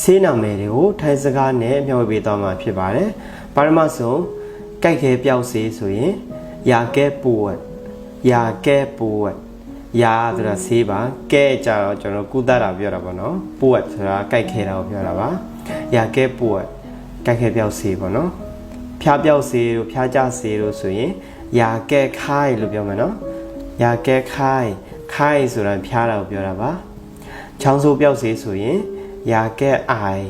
ဆေးနာမည်တွေကိုထိုင်းစကားနဲ့မျှဝေပေးသွားမှာဖြစ်ပါတယ်ပထမဆုံးကြိုက်ခဲပြောက်ဆေးဆိုရင်ယာကဲပူဝတ်ယာကဲပူဝတ်ယာဆိုတာဆေးပါကဲကြတော့ကျွန်တော်ကုသတာပြောတာပေါ့နော်ပူဝတ်ဆိုတာကြိုက်ခဲတာကိုပြောတာပါယာကဲပူဝတ်ကြိုက်ခဲပြောက်ဆေးပေါ့နော်ဖျားပြောက်စေးတို့ဖျားကြစေးတို့ဆိုရင်ယာကဲခိုင်လို့ပြောမှာနော်ယာကဲခိုင်ခိုင်ဆိုတာဖျားတာကိုပြောတာပါချောင်းဆိုးပြောက်စေးဆိုရင် ယာကက်အိုင်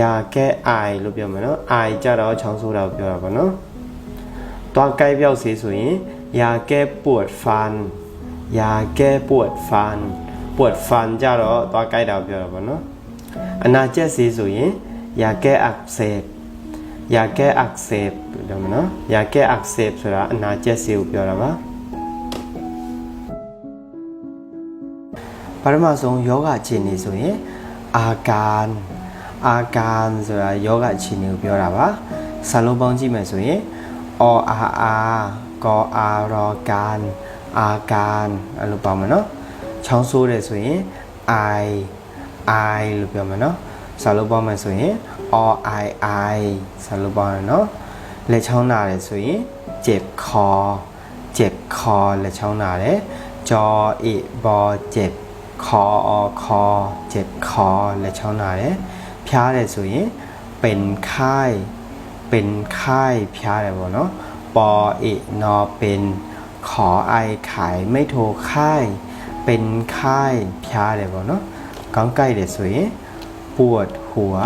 ယာကက်အိုင်လို့ပြောမှာနော်အိုင်ကြတော့ချောင်းဆိုးတာကိုပြောတာပေါ့နော်တွားကိုက်ပြောက်စေးဆိုရင်ယာကက်ပူတ်ဖန်ယာကက်ပူတ်ဖန်ပူတ်ဖန်ကြတော့တွားကိုက်တာကိုပြောတာပေါ့နော်အနာကျက်စေးဆိုရင်ယာကက်အက်ဆပ်ယာကက်အက်ဆပ်လို့ပြောမှာနော်ယာကက်အက်ဆပ်ဆိုတာအနာကျက်စေးကိုပြောတာပါပထမဆုံးယောဂအခြေအနေဆိုရင် အာကန်အာကန်ဆိုတာယောဂအခြေအနေကိုပြောတာပါစာလုံးပေါင်းကြည့်မယ်ဆိုရင်အောအာအာကောအာရောကန်အာကန်အဲ့လိုပေါင်းမယ်နော်ချောင်းဆိုးတယ်ဆိုရင် i i လို့ပြောမယ်နော်စာလုံးပေါင်းမယ်ဆိုရင် o i i စာလုံးပေါင်းရနော်လက်ချောင်းနာတယ်ဆိုရင်เจ็บคอเจ็บคอလက်ချောင်းနာတယ်จออิบอเจ็บ คออคอเจ็บคอและชาวหนี่ยพยาเลยส่วนเป็นไข้เป็นไข้พยาเลยบ่เนาะปอเอนอเป็นขอไอขายไม่โทรไข้เป็นไข้พยาเลยบ่เนาะกองไก่เด็สวยปวดหัว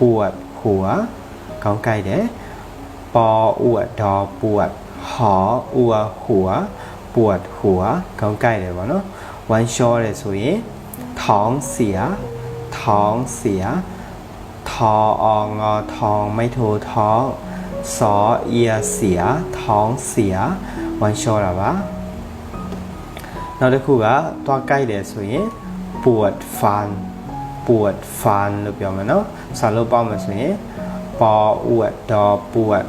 ปวดหัวกองไก่เด็ดปออวดดอปวดหออัวหัว ปวดหัวกองไก่เด็ดบ่เนาะ วันชอเลยสุยท้องเสีย ท้องเสีย ทอองงอทองไม่ทูท้องสอเอียเสีย ท้องเสีย วันชอหรอวะเราได้คุยว่าตัวใกล้เลยสุยปวดฟัน ปวดฟันหรือเปล่ามันเนาะสารุปเป้ามันสุยปวดดอปวด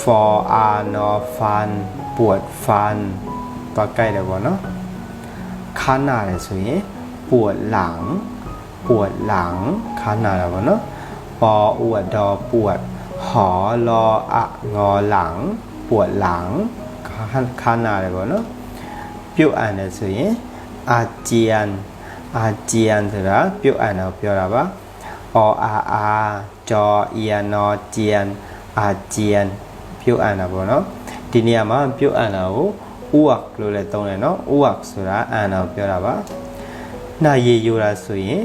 ฟออานอฟัน ปวดฟัน ตัวใกล้เลยวะเนาะ ขาหน้าเลยဆိုရင်ปวดหลัง ปวดหลังขาหน้าแล้วบ่เนาะปออวดดอปวด หอรออะงอหลัง ปวดหลังขาขาหน้าเลยบ่เนาะပြုတ်အန်တယ်ဆိုရင်အာဂျီယန်အာဂျီယန်ဆိုတာပြုတ်အန်တော့ပြောတာပါအော်အာအာဂျောအီယန်နော်ဂျီယန်အာဂျီယန်ပြုတ်အန်တာပေါ့နော်ဒီနေရာမှာပြုတ်အန်တာကို ဥဝက်လို့လည်းသုံးတယ်နော်ဥဝက်ဆိုတာအန်တာကိုပြောတာပါနှာရည်ယူတာဆိုရင်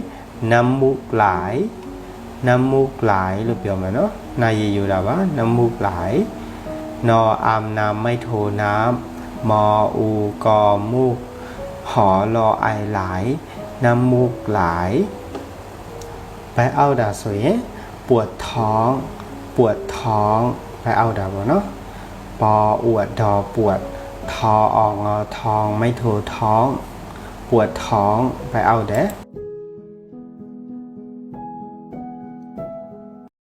နမ်မုလိုက်နမ်မုလိုက်လို့ပြောမယ်နော်နှာရည်ယူတာပါနမ်မုလိုက်နော်အမ်နာไม่โทน้ำมออูกอมุก หอรอไอไหลน้ำมูกไหลไปเอาดาสวยปวดท้อง ปวดท้องไปเอาดาบ่เนาะปออวดดอปวด ทออองอทองไม่ถูท้อง ปวดท้องไปเอาเด้